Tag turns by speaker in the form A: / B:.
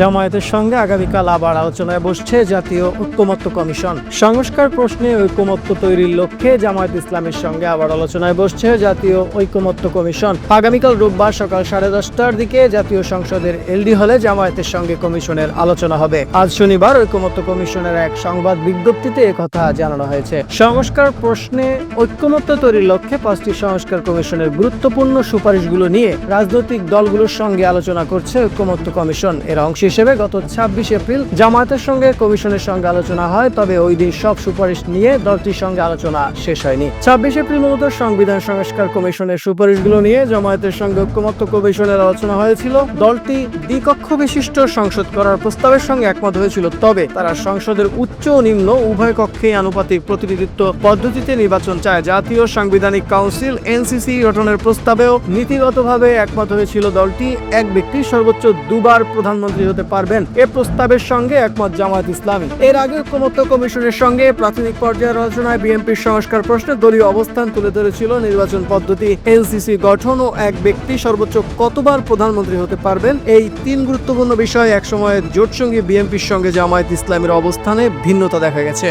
A: জামায়াতের সঙ্গে আগামীকাল আবার আলোচনায় বসছে জাতীয় ঐক্যমত্য কমিশন। সংস্কার প্রশ্নে ঐক্যমত্য তৈরির লক্ষ্যে জামায়াত ইসলামের সঙ্গে আবার আলোচনায় বসছে জাতীয় ঐক্যমত্য কমিশন। আগামীকাল রোববার সকাল সাড়ে দশটার দিকে জাতীয় সংসদের এলডি হলে জামায়াতের সঙ্গে কমিশনের আলোচনা হবে। আজ শনিবার ঐক্যমত্য কমিশনের এক সংবাদ বিজ্ঞপ্তিতে একথা জানানো হয়েছে। সংস্কার প্রশ্নে ঐক্যমত্য তৈরির লক্ষ্যে পাঁচটি সংস্কার কমিশনের গুরুত্বপূর্ণ সুপারিশগুলো নিয়ে রাজনৈতিক দলগুলোর সঙ্গে আলোচনা করছে ঐক্যমত্য কমিশন। এর অংশ হিসেবে গত ছাব্বিশ এপ্রিল জামায়াতের সঙ্গে কমিশনের সঙ্গে আলোচনা হয়, তবে ওই দিন সব সুপারিশ নিয়ে দলটির সঙ্গে আলোচনা শেষ হয়নি। ছাব্বিশ এপ্রিল মূলত সংবিধান সংস্কার কমিশনের সুপারিশগুলো নিয়ে জামায়াতের সঙ্গে ঐক্যমত্য কমিশনের আলোচনা হয়েছিল। দলটি দ্বিকক্ষ বিশিষ্ট সংসদ করার প্রস্তাবের সঙ্গে একমত হয়েছিল, তবে তারা সংসদের উচ্চ ও নিম্ন উভয় কক্ষেই আনুপাতিক প্রতিনিধিত্ব পদ্ধতিতে নির্বাচন চায়। জাতীয় সাংবিধানিক কাউন্সিল, এনসিসি গঠনের প্রস্তাবেও নীতিগতভাবে একমত হয়েছিল দলটি। এক ব্যক্তি সর্বোচ্চ দুবার প্রধানমন্ত্রী হতে পারবেন। এ প্রস্তাবের সঙ্গে একমত জামায়াত ইসলামী। এর আগে ঐক্যমত্য কমিশনের সঙ্গে প্রাথমিক পর্যায়ের আলোচনায় বিএনপির সংস্কার প্রশ্নে দলীয় অবস্থান তুলে ধরেছিল নির্বাচন পদ্ধতি। এনসিসি গঠন ও এক ব্যক্তি সর্বোচ্চ কতবার প্রধানমন্ত্রী হতে পারবেন? এই তিন গুরুত্বপূর্ণ বিষয়ে একসময় জোটসঙ্গী বিএনপির সঙ্গে জামায়াত ইসলামের অবস্থানে ভিন্নতা দেখা গেছে।